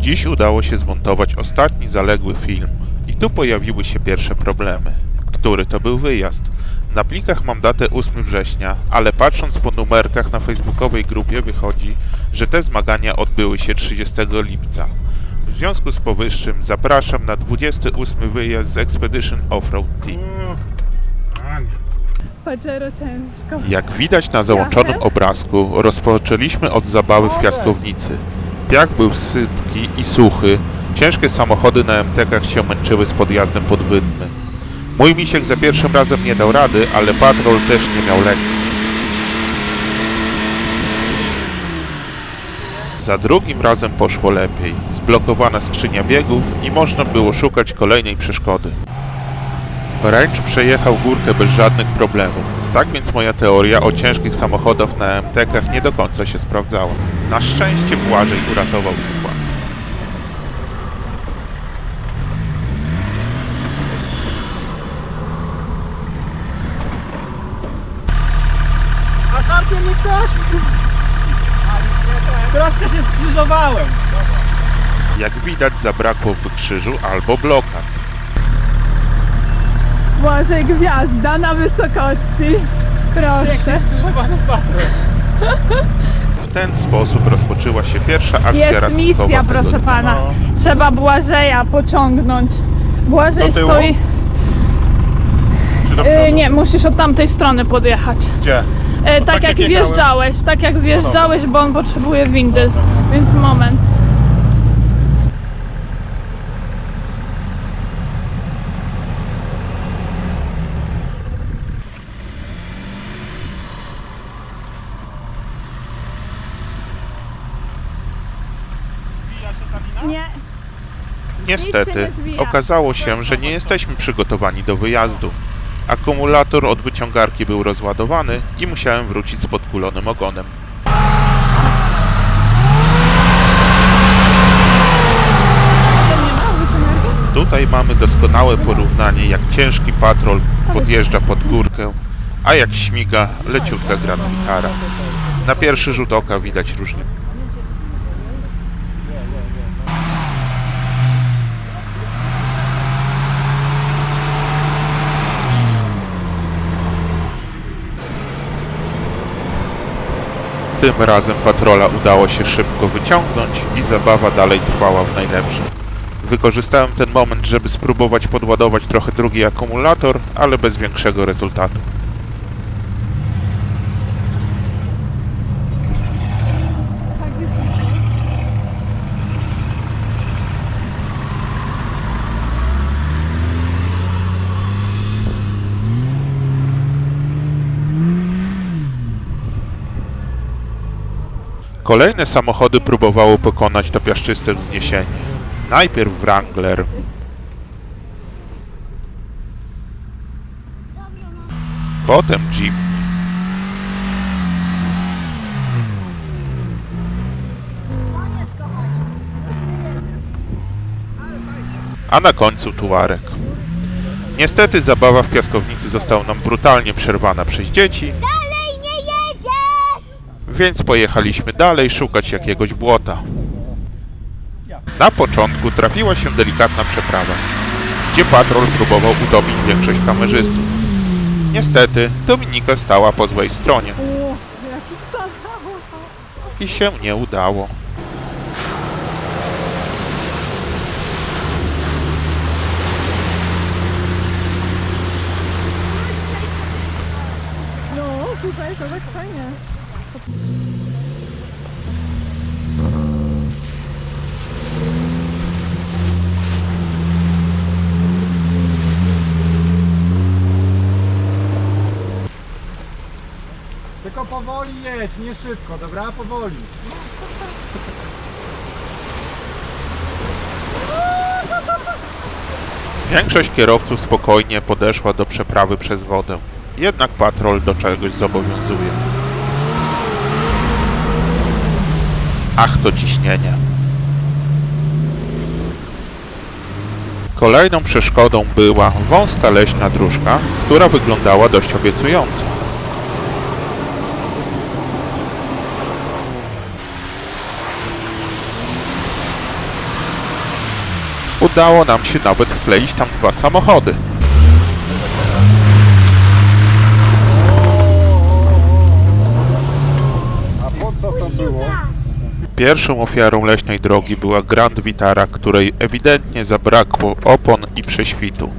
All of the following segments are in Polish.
Dziś udało się zmontować ostatni zaległy film i tu pojawiły się pierwsze problemy. Który to był wyjazd? Na plikach mam datę 8 września, ale patrząc po numerkach na facebookowej grupie wychodzi, że te zmagania odbyły się 30 lipca. W związku z powyższym zapraszam na 28 wyjazd z Expedition Offroad Team. Ciężko. Jak widać na załączonym obrazku, rozpoczęliśmy od zabawy w piaskownicy. Piach był sypki i suchy, ciężkie samochody na MTK-ach się męczyły z podjazdem pod Wydmy. Mój misiek za pierwszym razem nie dał rady, ale patrol też nie miał lekki. Za drugim razem poszło lepiej. Zblokowana skrzynia biegów i można było szukać kolejnej przeszkody. Range przejechał górkę bez żadnych problemów. Tak więc moja teoria o ciężkich samochodach na MTK-ach nie do końca się sprawdzała. Na szczęście Błażej uratował sytuację. A szarpie mnie ktoś? Troszkę się skrzyżowałem. Jak widać zabrakło w krzyżu albo blokad. Może gwiazda na wysokości. Proszę. W ten sposób rozpoczęła się pierwsza akcja Jest ratunkowa misja, tego proszę dnia. pana. Trzeba Błażeja pociągnąć. Błażej Do tyłu? stoi. Czy do Y, nie, musisz od tamtej strony podjechać. Gdzie? E, No tak, tak jak jak jechałem. wjeżdżałeś, tak jak wjeżdżałeś, bo on potrzebuje windy. Więc moment. Nie. Niestety, okazało się, że nie jesteśmy przygotowani do wyjazdu. Akumulator od wyciągarki był rozładowany i musiałem wrócić z podkulonym ogonem. Tutaj mamy doskonałe porównanie, jak ciężki patrol podjeżdża pod górkę, a jak śmiga leciutka Grand Vitara. Na pierwszy rzut oka widać różnicę. Tym razem patrola udało się szybko wyciągnąć i zabawa dalej trwała w najlepsze. Wykorzystałem ten moment, żeby spróbować podładować trochę drugi akumulator, ale bez większego rezultatu. Kolejne samochody próbowały pokonać to piaszczyste wzniesienie. Najpierw Wrangler, potem Jeep, a na końcu Tuareg. Niestety zabawa w piaskownicy została nam brutalnie przerwana przez dzieci! Więc pojechaliśmy dalej szukać jakiegoś błota. Na początku trafiła się delikatna przeprawa, gdzie patrol próbował utopić większość kamerzystów. Niestety Dominika stała po złej stronie i się nie udało. No, tutaj to tak fajnie. Tylko powoli jedź, nie szybko, dobra? Powoli. Większość kierowców spokojnie podeszła do przeprawy przez wodę. Jednak patrol do czegoś zobowiązuje. Ach, to ciśnienie. Kolejną przeszkodą była wąska leśna dróżka, która wyglądała dość obiecująco. Udało nam się nawet wkleić tam dwa samochody. A po co to było? Pierwszą ofiarą leśnej drogi była Grand Vitara, której ewidentnie zabrakło opon i prześwitu.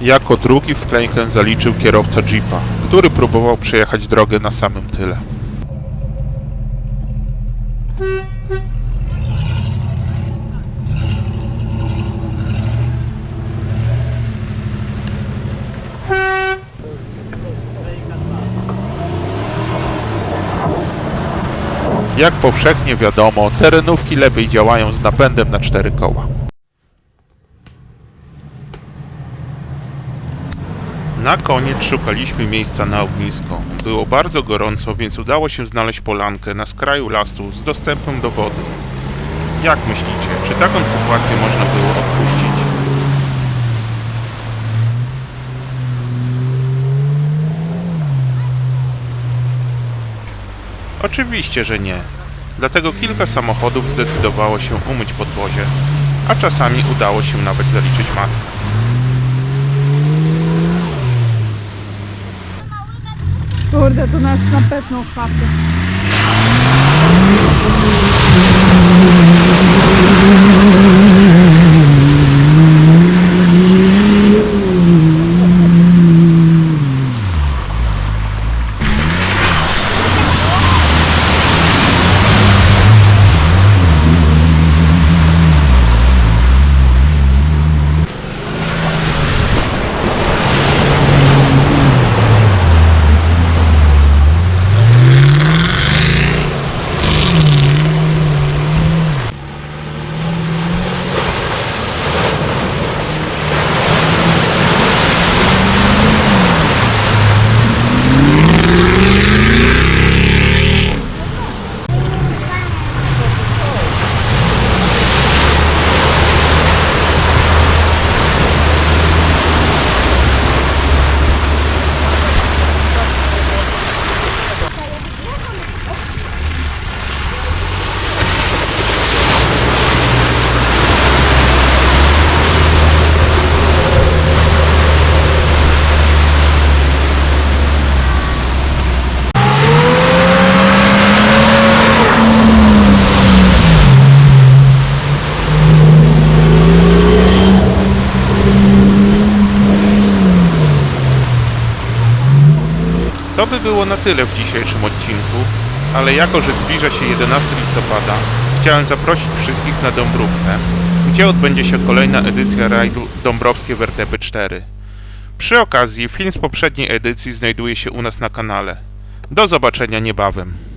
Jako drugi wklękę zaliczył kierowca Jeepa, który próbował przejechać drogę na samym tyle. Jak powszechnie wiadomo, terenówki lepiej działają z napędem na cztery koła. Na koniec szukaliśmy miejsca na ognisko. Było bardzo gorąco, więc udało się znaleźć polankę na skraju lasu z dostępem do wody. Jak myślicie, czy taką sytuację można było odpuścić? Oczywiście, że nie. Dlatego kilka samochodów zdecydowało się umyć podwozie, a czasami udało się nawet zaliczyć maskę. Kurde, tu nas na pewno chwapie. To było na tyle w dzisiejszym odcinku, ale jako, że zbliża się 11 listopada, chciałem zaprosić wszystkich na Dąbrówkę, gdzie odbędzie się kolejna edycja rajdu Dąbrowskie Wertepy 4. Przy okazji film z poprzedniej edycji znajduje się u nas na kanale. Do zobaczenia niebawem.